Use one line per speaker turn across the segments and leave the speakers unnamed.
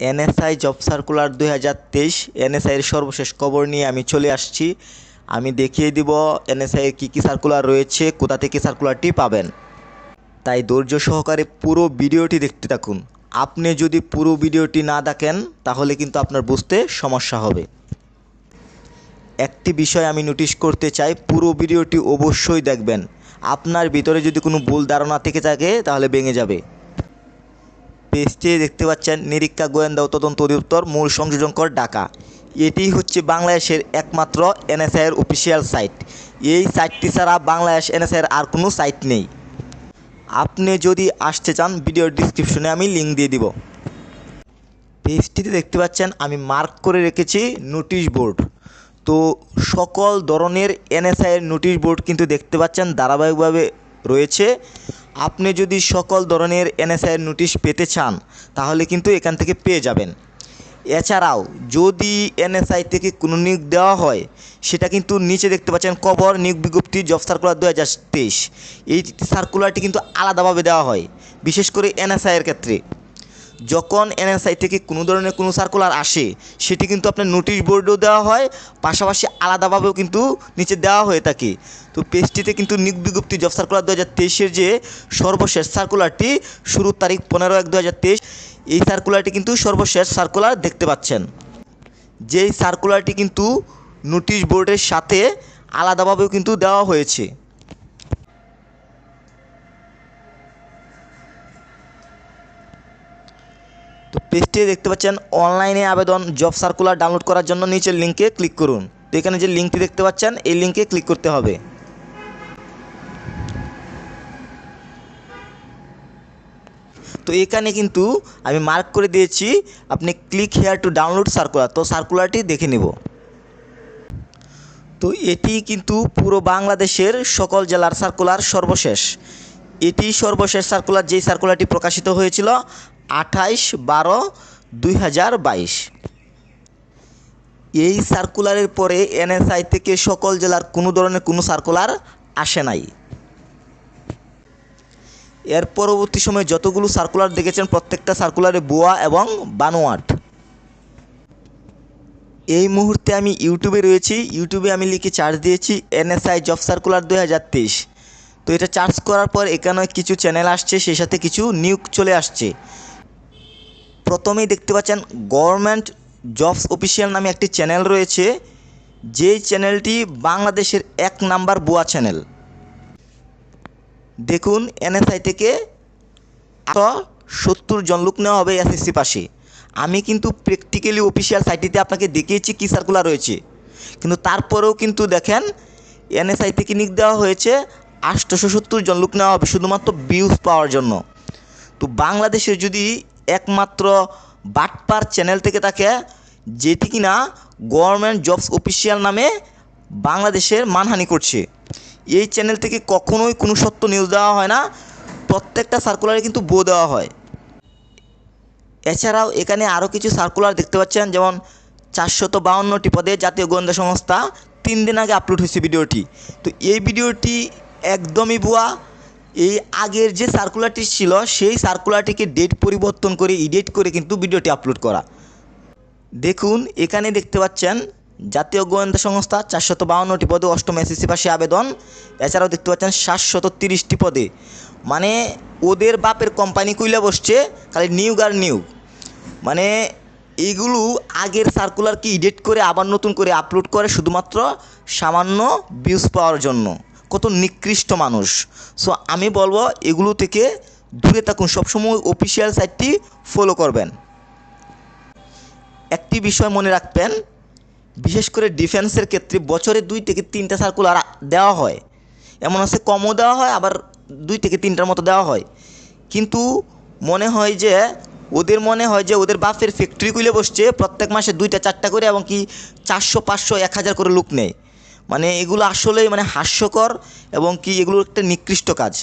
NSI job circular দুই হাজার তেইশ এনএসআইয়ের সর্বশেষ খবর নিয়ে আমি চলে আসছি। আমি দেখিয়ে দিব এনএসআইয়ের কী কী সার্কুলার রয়েছে, কোথা থেকে সার্কুলারটি পাবেন। তাই ধৈর্য সহকারে পুরো ভিডিওটি দেখতে থাকুন। আপনি যদি পুরো ভিডিওটি না দেখেন, তাহলে কিন্তু আপনার বুঝতে সমস্যা হবে। একটি বিষয় আমি নোটিশ করতে চাই, পুরো ভিডিওটি অবশ্যই দেখবেন। আপনার ভিতরে যদি কোনো ভুল ধারণা থেকে থাকে, তাহলে ভেঙে যাবে। পেজটি দেখতে পাচ্ছেন, নিরীক্ষা গোয়েন্দা ও তদন্ত অধিদপ্তর, মূল সংযোজন কর ঢাকা। এটি হচ্ছে বাংলাদেশের একমাত্র এনএসআইয়ের অফিসিয়াল সাইট। এই সাইটটি ছাড়া বাংলাদেশ এনএসআইয়ের আর কোনো সাইট নেই। আপনি যদি আসতে চান, ভিডিওর ডিসক্রিপশনে আমি লিঙ্ক দিয়ে দিব। পেজটিতে দেখতে পাচ্ছেন, আমি মার্ক করে রেখেছি নোটিশ বোর্ড তো সকল ধরনের এনএসআইয়ের নোটিশ বোর্ড কিন্তু দেখতে পাচ্ছেন, ধারাবাহিকভাবে রয়েছে। আপনি যদি সকল ধরনের এনএসআইয়ের নোটিশ পেতে চান, তাহলে কিন্তু এখান থেকে পেয়ে যাবেন। এছাড়াও, যদি এনএসআই থেকে কোনো নিয়োগ দেওয়া হয়, সেটা কিন্তু নিচে দেখতে পাচ্ছেন কবর নিয়োগ বিজ্ঞপ্তি জব সার্কুলার দু হাজার তেইশ। এই সার্কুলারটি কিন্তু আলাদাভাবে দেওয়া হয়, বিশেষ করে এনএসআইয়ের ক্ষেত্রে। যখন এনএসআই থেকে কোনো ধরনের কোনো সার্কুলার আসে, সেটি কিন্তু আপনার নোটিশ বোর্ডেও দেওয়া হয়, পাশাপাশি আলাদাভাবেও কিন্তু নিচে দেওয়া হয়ে থাকে। তো পেজটিতে কিন্তু নিয়োগ বিজ্ঞপ্তি জব সার্কুলার দু হাজার তেইশের যে সর্বশেষ সার্কুলারটি শুরুর তারিখ পনেরো এক দু হাজার তেইশ, এই সার্কুলারটি কিন্তু সর্বশেষ সার্কুলার দেখতে পাচ্ছেন। যেই সার্কুলারটি কিন্তু নোটিশ বোর্ডের সাথে আলাদাভাবেও কিন্তু দেওয়া হয়েছে। পেজটি দেখতে পাচ্ছেন অনলাইনে আবেদন, জব সার্কুলার ডাউনলোড করার জন্য নিচের লিঙ্কে ক্লিক করুন। তো এখানে যে লিঙ্কটি দেখতে পাচ্ছেন, এই লিঙ্কে ক্লিক করতে হবে। তো এখানে কিন্তু আমি মার্ক করে দিয়েছি, আপনি click here to download circular তো সার্কুলারটি দেখে নেব। তো এটি কিন্তু পুরো বাংলাদেশের সকল জেলার সার্কুলার সর্বশেষ। এটি সর্বশেষ সার্কুলার যেই সার্কুলারটি প্রকাশিত হয়েছিল আঠাইশ বারো দুই হাজার বাইশ। এই সার্কুলারের পরে এনএসআই থেকে সকল জেলার কোনো ধরনের কোনো সার্কুলার আসে নাই। এর পরবর্তী সময়ে যতগুলো সার্কুলার দেখেছেন, প্রত্যেকটা সার্কুলারে বোয়া এবং বানোয়াট। এই মুহূর্তে আমি ইউটিউবে রয়েছি। ইউটিউবে আমি লিখে চার্জ দিয়েছি, এনএসআই জব সার্কুলার দুই হাজার তেইশ। তো এটা চার্জ করার পর এখানে কিছু চ্যানেল আসছে, সেই সাথে কিছু নিউজ চলে আসছে। প্রথমেই দেখতে পাচ্ছেন গভর্নমেন্ট জবস অফিসিয়াল নামে একটি চ্যানেল রয়েছে। যেই চ্যানেলটি বাংলাদেশের এক নাম্বার বুয়া চ্যানেল। দেখুন, এনএসআই থেকে আরও সত্তর জন লোক নেওয়া হবে এসএসসি পাশে। আমি কিন্তু প্র্যাকটিক্যালি অফিসিয়াল সাইটটিতে আপনাকে দেখিয়েছি কী সার্কুলার রয়েছে। কিন্তু তারপরেও কিন্তু দেখেন, এনএসআই থেকে নিক দেওয়া হয়েছে আটশোশো সত্তর জন লোক নেওয়া হবে শুধুমাত্র ভিউজ পাওয়ার জন্য। তো বাংলাদেশের যদি একমাত্র বাটপার চ্যানেল থেকে থাকে যেটি কিনা গভর্নমেন্ট জবস অফিসিয়াল নামে বাংলাদেশের মানহানি করছে। এই চ্যানেল থেকে কখনোই কোনো সত্য নিউজ দেওয়া হয় না, প্রত্যেকটা সার্কুলারে কিন্তু বো দেওয়া হয়। এছাড়াও এখানে আরও কিছু সার্কুলার দেখতে পাচ্ছেন, যেমন চারশত বাউন্নটি পদে জাতীয় গোয়েন্দা সংস্থা তিন দিন আগে আপলোড হয়েছে ভিডিওটি। তো এই ভিডিওটি একদমই ভুয়া এই আগের যে সার্কুলারটি ছিল, সেই সার্কুলারটিকে ডেট পরিবর্তন করে এডিট করে কিন্তু ভিডিওটি আপলোড করা। দেখুন, এখানে দেখতে পাচ্ছেন, জাতীয় গোয়েন্দা সংস্থা চারশত বাউন্নটি পদে অষ্টম এসএসসি পাশে আবেদন। এছাড়াও দেখতে পাচ্ছেন, সাতশত তিরিশটি পদে। মানে ওদের বাপের কোম্পানি কুইলে বসছে, খালি নিউগ আর নিউগ মানে এইগুলো আগের সার্কুলারকে এডিট করে আবার নতুন করে আপলোড করে শুধুমাত্র সামান্য ভিউজ পাওয়ার জন্য। কত নিকৃষ্ট মানুষ। সো আমি বলব এগুলো থেকে দূরে থাকুন। সবসময় অফিসিয়াল সাইটটি ফলো করবেন। একটি বিষয় মনে রাখবেন, বিশেষ করে ডিফেন্সের ক্ষেত্রে বছরে দুই থেকে তিনটা সার্কুলার দেওয়া হয়। এমন আছে কমও দেওয়া হয়, আবার দুই থেকে তিনটার মতো দেওয়া হয়। কিন্তু মনে হয় যে, ওদের মনে হয় যে, ওদের বাপের ফ্যাক্টরি খুলে বসছে, প্রত্যেক মাসে দুইটা, চারটা করে, এবং কি চারশো, পাঁচশো, এক হাজার করে লোক নেয়। মানে এগুলো আসলেই মানে হাস্যকর এবং কি এগুলো একটা নিকৃষ্ট কাজ।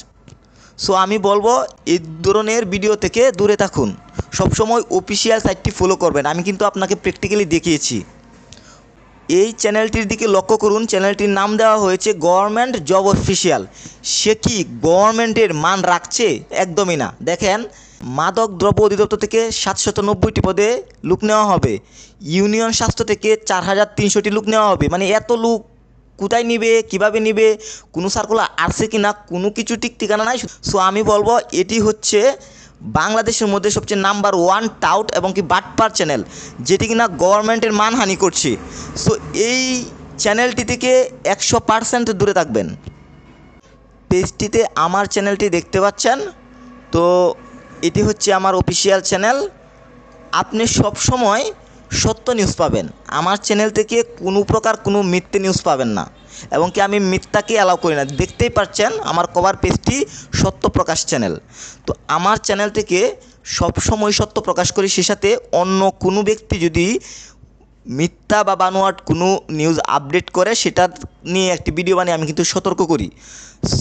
সো আমি বলব, এই ধরনের ভিডিও থেকে দূরে থাকুন। সবসময় অফিসিয়াল সাইটটি ফলো করবেন। আমি কিন্তু আপনাকে প্র্যাকটিক্যালি দেখিয়েছি। এই চ্যানেলটির দিকে লক্ষ্য করুন। চ্যানেলটির নাম দেওয়া হয়েছে গভর্নমেন্ট জব অফিসিয়াল সে কি গভর্নমেন্টের মান রাখছে? একদমই না। দেখেন, মাদক দ্রব্য অধিদপ্তর থেকে সাতশত নব্বইটি পদে লোক নেওয়া হবে। ইউনিয়ন স্বাস্থ্য থেকে চার হাজার তিনশোটি লোক নেওয়া হবে। মানে এত লোক কোথায় নিবে, কীভাবে নিবে, কোনো সার্কুলার আসছে কি না কোনো কিছু ঠিক ঠিকানা নাই। সো আমি বলব, এটি হচ্ছে বাংলাদেশের মধ্যে সবচেয়ে নাম্বার ওয়ান টাউট এবং কি বাটপার চ্যানেল যেটি কিনা গভর্নমেন্টের মানহানি করছে। সো এই চ্যানেলটি থেকে একশো পার্সেন্ট দূরে থাকবেন। পেজটিতে আমার চ্যানেলটি দেখতে পাচ্ছেন। তো, এটি হচ্ছে আমার অফিসিয়াল চ্যানেল আপনি সব সময় সত্য নিউজ পাবেন। আমার চ্যানেল থেকে কোনো প্রকার কোনো মিথ্যে নিউজ পাবেন না। এবং কি আমি মিথ্যাকে অ্যালাউ করি না। দেখতেই পাচ্ছেন আমার কভার পেজটি সত্য প্রকাশ চ্যানেল তো আমার চ্যানেল থেকে সব সময় সত্য প্রকাশ করি সে সাথে অন্য কোনো ব্যক্তি যদি মিথ্যা বা বানোয়াট কোনো নিউজ আপডেট করে, সেটা নিয়ে একটি ভিডিও বানিয়ে আমি কিন্তু সতর্ক করি।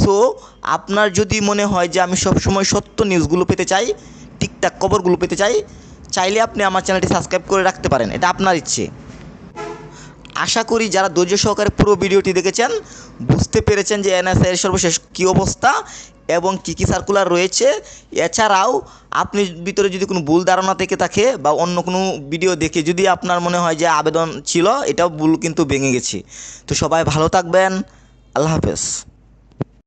সো আপনার যদি মনে হয় যে আমি সবসময় সত্য নিউজগুলো পেতে চাই ঠিকঠাক খবরগুলো পেতে চাই চাইলে আপনি আমার চ্যানেলটি সাবস্ক্রাইব করে রাখতে পারেন, এটা আপনার ইচ্ছে। আশা করি যারা ধৈর্য সহকারে পুরো ভিডিওটি দেখেছেন, বুঝতে পেরেছেন যে এনএসআই এর সর্বশেষ কী অবস্থা এবং কী কী সার্কুলার রয়েছে। এছাড়াও, আপনি ভিতরে যদি কোনো ভুল ধারণা থেকে থাকে বা অন্য কোনো ভিডিও দেখে যদি আপনার মনে হয় যে আবেদন ছিল, এটাও ভুল কিন্তু ভেঙে গেছে। তো সবাই ভালো থাকবেন। আল্লাহ হাফেজ।